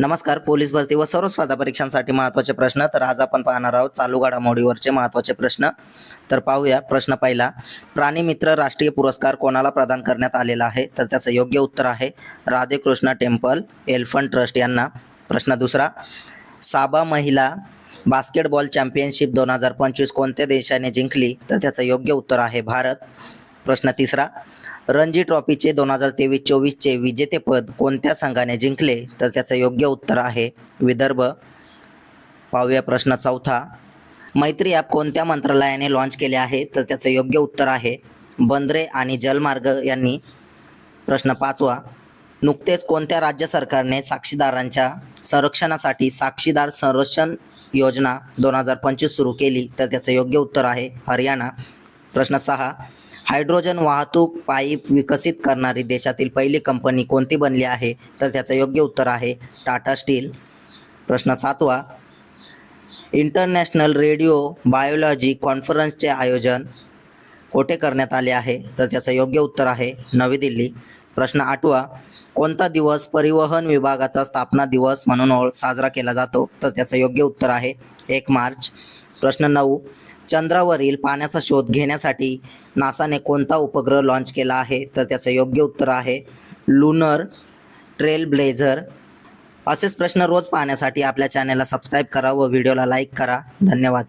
नमस्कार पोलीस भरती व सर्व स्पर्धा परीक्षांसाठी महत्त्वाचे प्रश्न तर आज आपण पाहणार आहोत चालू घडामोडीवरचे महत्त्वाचे प्रश्न. तर पाहूया प्रश्न पहिला प्राणी मित्र राष्ट्रीय पुरस्कार कोणाला प्रदान करण्यात आलेला आहे? तर त्याचं योग्य उत्तर आहे राधेकृष्ण टेम्पल एल्फंट ट्रस्ट यांना. प्रश्न दुसरा साबा महिला बास्केटबॉल चॅम्पियनशिप दोन हजार पंचवीस कोणत्या देशाने जिंकली? तर त्याचं योग्य उत्तर आहे भारत. प्रश्न तिसरा रणजी ट्रॉफीचे दोन हजार तेवीस चोवीसचे विजेतेपद कोणत्या संघाने जिंकले? तर त्याचं योग्य उत्तर आहे विदर्भ. पाहूया प्रश्न चौथा मैत्री ॲप कोणत्या मंत्रालयाने लॉन्च केले आहे? तर त्याचं योग्य उत्तर आहे बंदरे आणि जलमार्ग यांनी. प्रश्न पाचवा नुकतेच कोणत्या राज्य सरकारने साक्षीदारांच्या संरक्षणासाठी साक्षीदार संरक्षण योजना दोन हजार पंचवीस सुरू केली? तर त्याचं योग्य उत्तर आहे हरियाणा. प्रश्न सहा हायड्रोजन वाहतूक पाईप विकसित करणारी देशातील पहिली कंपनी कोणती बनली आहे? तर त्याचं योग्य उत्तर आहे टाटा स्टील. प्रश्न सातवा इंटरनॅशनल रेडिओ बायोलॉजी कॉन्फरन्सचे आयोजन कोठे करण्यात आले आहे? तर त्याचं योग्य उत्तर आहे नवी दिल्ली. प्रश्न आठवा कोणता दिवस परिवहन विभागाचा स्थापना दिवस म्हणून साजरा केला जातो? तर त्याचं योग्य उत्तर आहे एक मार्च. प्रश्न नऊ चंद्रावरील पाण्याचा शोध घेण्यासाठी नासाने कोणता उपग्रह लॉन्च केला आहे? तर त्याचं योग्य उत्तर आहे लुनर ट्रेल ब्लेझर असेच प्रश्न रोज पाहण्यासाठी आपल्या चॅनलला सबस्क्राईब करा व व्हिडिओला लाईक करा. धन्यवाद.